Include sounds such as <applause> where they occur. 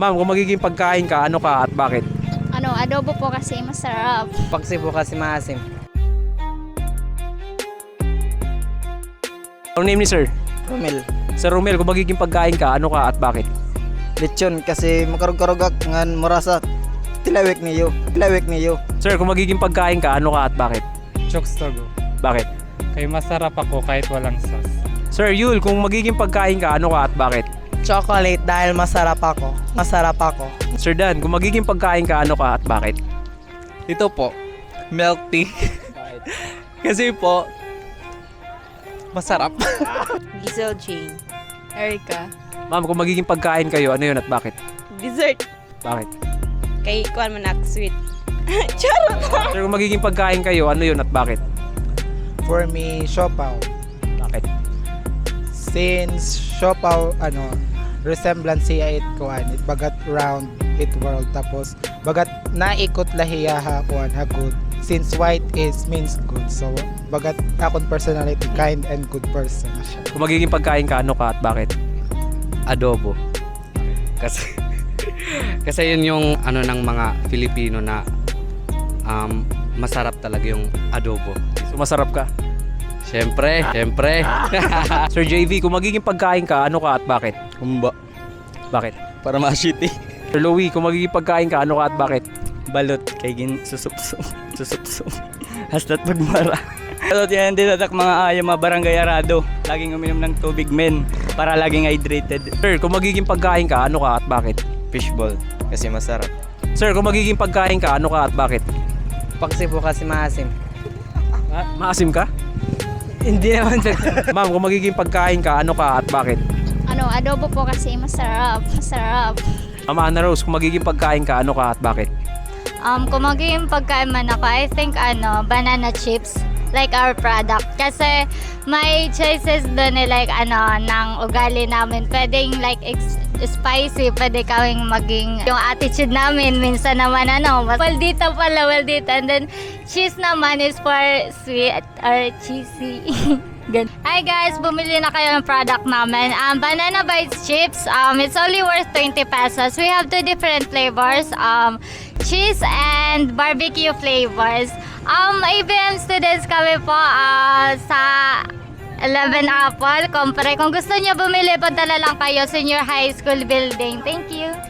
Ma'am, kung magiging pagkain ka, ano ka at bakit? Ano, adobo po kasi masarap. Paksi po kasi maasim. Ano name ni sir? Romel. Sir Romel, kung magiging pagkain ka, ano ka at bakit? Lechon kasi makarug-karugak ngan morasa. Tilawik niyo. Tilawik niyo. Sir, kung magiging pagkain ka, ano ka at bakit? Chokes Togo. Bakit? Kay masarap ako kahit walang sauce. Sir Yul, kung magiging pagkain ka, ano ka at bakit? Chocolate dahil masarap ako. Masarap ako. Sir Dan, kung magiging pagkain ka, ano ka at bakit? Ito po, milk tea. <laughs> Kasi po, masarap. <laughs> Giselle Jane. Erica. Ma'am, kung magiging pagkain kayo, ano yun at bakit? Dessert. Bakit? Kay Kwan Manak Sweet. <laughs> Sir, kung magiging pagkain kayo, ano yun at bakit? For me, siopaw. Bakit? Since siopaw, ano, resemblance siya it kuan, it bagat round it world tapos bagat naikot lahiya ha kuan ha good. Since white is means good. So bagat akon personality kind and good person na siya. Kung magiging pagkain ka, ano ka at bakit? Adobo. Kasi, <laughs> kasi yun yung ano ng mga Filipino na um, masarap talaga yung adobo. So, masarap ka. Siyempre, siyempre. <laughs> Sir JV, kung magiging pagkain ka, ano ka at bakit? Humba. Bakit? Para ma-shitty. Sir Louie, kung magiging pagkain ka, ano ka at bakit? Balot kay gin susupsum. <laughs> Susupsum. Hasta't pagmara. Balot yan dinadak mga ayaw mga barangay arado. Laging uminom ng tubig men para laging hydrated. Sir, kung magiging pagkain ka, ano ka at bakit? Fishball kasi masarap. Sir, kung magiging pagkain ka, ano ka at bakit? Paksi po kasi maasim. Maasim ka? Hindi naman sa <laughs> Ma'am, kung magiging pagkain ka, ano ka at bakit? Ano, adobo po kasi masarap. Masarap. Ma'am Ana Rose, kung magiging pagkain ka, ano ka at bakit? Um, kung magiging pagkain man ako, I think ano, banana chips like our product. Kasi may choices doon eh, like ano, ng ugali namin. Pwedeng like spicy, pwede kaming maging yung attitude namin. Minsan naman ano, well dito pala, well dito. And then cheese naman is for sweet or cheesy. <laughs> Hi guys, bumili na kayo ng product namin. Um, Banana Bites Chips, um, it's only worth 20 pesos. We have two different flavors, um, cheese and barbecue flavors. Um, ABM students kami po ah, sa 11 Apple. Compre. Kung gusto niyo bumili, padala lang kayo Senior High School Building. Thank you.